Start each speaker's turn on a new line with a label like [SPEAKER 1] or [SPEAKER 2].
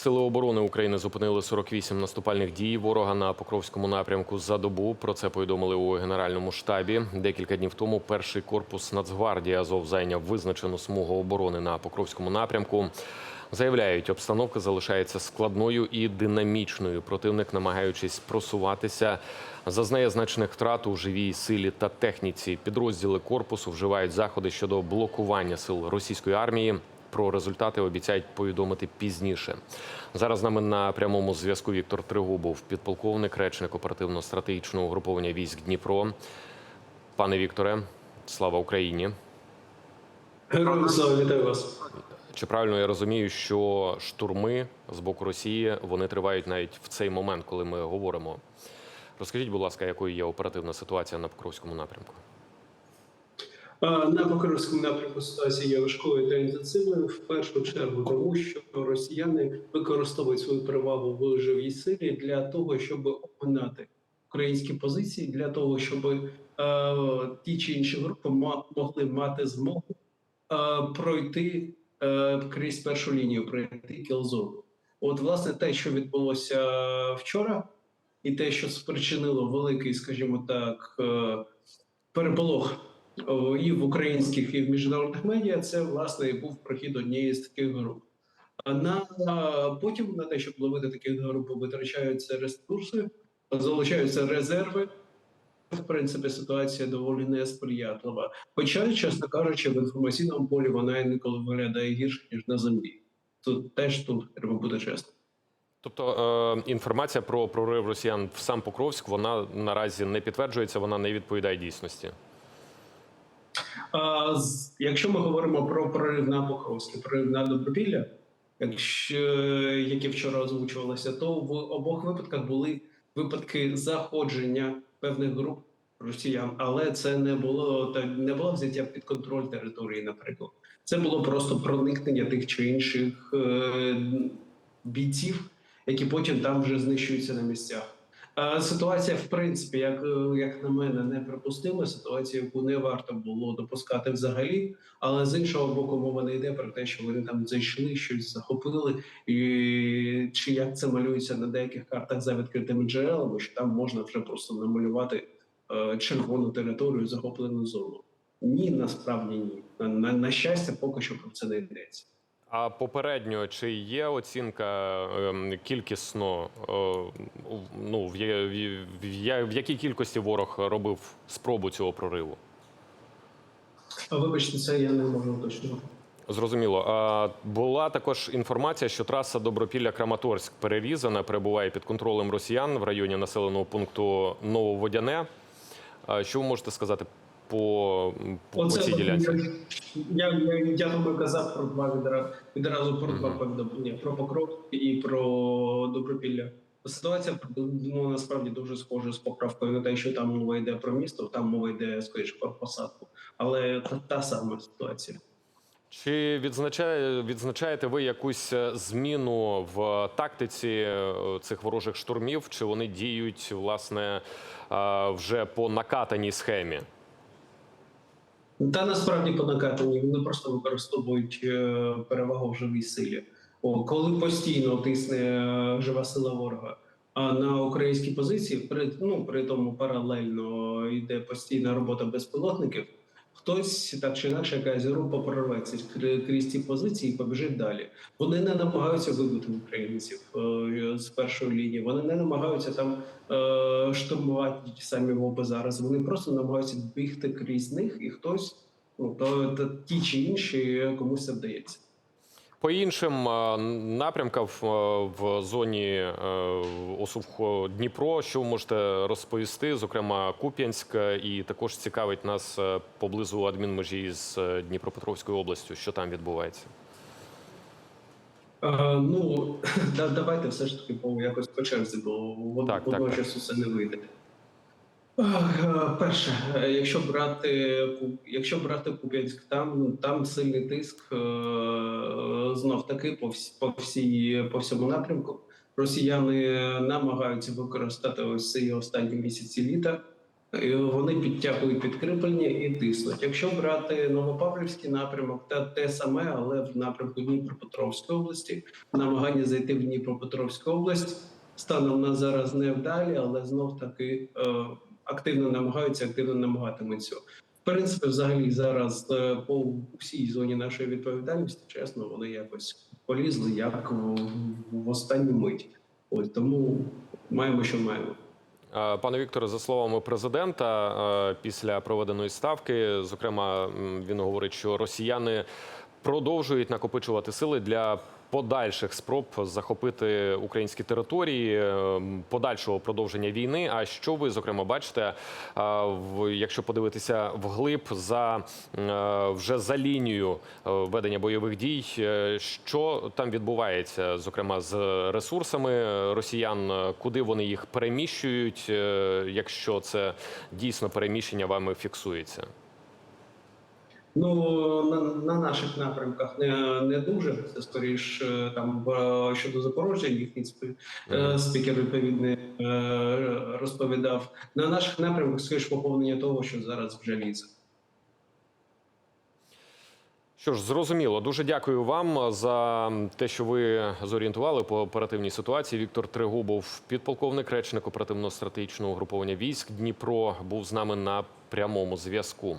[SPEAKER 1] Сили оборони України зупинили 48 наступальних дій ворога на Покровському напрямку за добу. Про це повідомили у генеральному штабі. Декілька днів тому перший корпус Нацгвардії Азов зайняв визначену смугу оборони на Покровському напрямку. Заявляють, обстановка залишається складною і динамічною. Противник, намагаючись просуватися, зазнає значних втрат у живій силі та техніці. Підрозділи корпусу вживають заходи щодо блокування сил російської армії. Про результати обіцяють повідомити пізніше. Зараз з нами на прямому зв'язку Віктор Тригубов, підполковник, речник оперативно-стратегічного угруповання військ Дніпро. Пане Вікторе, слава Україні!
[SPEAKER 2] Героям слава вітаю вас.
[SPEAKER 1] Чи правильно я розумію, що штурми з боку Росії вони тривають навіть в цей момент, коли ми говоримо? Розкажіть, будь ласка, якою є оперативна ситуація на Покровському напрямку?
[SPEAKER 2] На Покровському напрямку ситуація є важкою та інтенсивною. В першу чергу, тому що росіяни використовують свою перевагу в живій силі для того, щоб опинати українські позиції, для того, щоб е, ті чи інші групи могли мати змогу е, пройти е, крізь першу лінію, пройти кілзону. От, власне, те, що відбулося вчора, і те, що спричинило великий, скажімо так, е, переполох і в українських, і в міжнародних медіа, це власне і був прохід однієї з таких груп. А на потім на те, щоб ловити таких груп, витрачаються ресурси, залучаються резерви. В принципі, ситуація доволі несприятлива. Хоча, чесно кажучи, в інформаційному полі вона інколи виглядає гірше ніж на землі. Тут теж тут треба бути чесним.
[SPEAKER 1] Тобто е, інформація про прорив росіян в сам Покровськ вона наразі не підтверджується, вона не відповідає дійсності.
[SPEAKER 2] Якщо ми говоримо про прорив на Покровське, прорив на Добропілля, які вчора озвучувалися, то в обох випадках були випадки заходження певних груп росіян, але це не було та не було взяття під контроль території, наприклад. Це було просто проникнення тих чи інших е, бійців, які потім там вже знищуються на місцях. Е, Ситуація, в принципі, як, е, як на мене, неприпустима. Ситуація, яку не варто було допускати взагалі. Але з іншого боку, мова не йде про те, що вони там зайшли, щось захопили, і чи як це малюється на деяких картах за відкритими джерелами, що там можна вже просто намалювати е, червону територію, захоплену зону. Ні, насправді ні. На, на, на щастя, поки що про це не йдеться.
[SPEAKER 1] А попередньо чи є оцінка ем, кількісно? е, ну в, в, в, в якій кількості ворог робив спробу цього прориву?
[SPEAKER 2] Вибачте, це я не можу уточнювати.
[SPEAKER 1] Зрозуміло. А була також інформація, що траса Добропілля-Краматорськ перерізана, перебуває під контролем росіян в районі населеного пункту Нововодяне. Що ви можете сказати по, по, по цій ділянці?
[SPEAKER 2] Я, я, я, я думаю, казав про два відразу, відразу про два повідомлення: про Покров і про Добропілля. Ситуація ну, насправді дуже схожа з поправкою на те, що там мова йде про місто, там мова йде скоріше про посадку, але та, та сама ситуація.
[SPEAKER 1] Чи відзначає, відзначаєте ви якусь е, зміну в тактиці е, цих ворожих штурмів? Чи вони діють власне е, вже по накатаній схемі?
[SPEAKER 2] Та насправді по накатанні вони просто використовують е, перевагу в живій силі. О, коли постійно тисне е, жива сила ворога, а на українські позиції при ну при тому паралельно йде постійна робота безпілотників. Хтось так чи інакше якась група прорветься крі- крізь ці позиції і побіжить далі. Вони не намагаються вибити українців е, з першої лінії. Вони не намагаються там е, штурмувати ті самі моби зараз. Вони просто намагаються бігти крізь них, і хтось, ну то ті чи інші комусь це вдається.
[SPEAKER 1] По іншим е, напрямкам в, е, зоні е, Дніпро, що ви можете розповісти? Зокрема, Куп'янськ, і також цікавить нас поблизу адмінмежі з Дніпропетровською областю. Що там відбувається?
[SPEAKER 2] Ну да, давайте все ж таки по якось по черзі, бо водночас усе не вийде. Е, Перше, е, якщо брати якщо брати Куп'янськ, там там сильний тиск е, знов таки по всі, по всій по всьому напрямку. Росіяни намагаються використати ось ці останні місяці літа вони підтягують підкріплення і тиснуть. Якщо брати Новопавлівський напрямок, та те саме, але в напрямку Дніпропетровської області, намагання зайти в Дніпропетровську область станом на зараз невдалі, але знов таки активно намагаються, активно намагатимуться. В принципі, взагалі зараз е, по всій зоні нашої відповідальності, чесно, вони якось полізли як в, останню мить. Ось тому маємо, що маємо.
[SPEAKER 1] Е, Пане Вікторе, за словами президента, е, після проведеної ставки, зокрема, він говорить, що росіяни продовжують накопичувати сили для подальших спроб захопити українські території, е, подальшого продовження війни. А що ви зокрема бачите, е, якщо подивитися вглиб за е, вже за лінією е, ведення бойових дій, що там відбувається, зокрема з ресурсами росіян, куди вони їх переміщують, якщо це дійсно переміщення вами фіксується?
[SPEAKER 2] Ну на, на наших напрямках не, не дуже це скоріш е, там щодо Запоріжжя. Їхній спі- е, спікер відповідний е, розповідав на наших напрямках скоріш поповнення того, що зараз вже лізе.
[SPEAKER 1] Що ж, зрозуміло. Дуже дякую вам за те, що ви зорієнтували по оперативній ситуації. Віктор Трегубов, підполковник, речник оперативно-стратегічного угруповання військ Дніпро, був з нами на прямому зв'язку.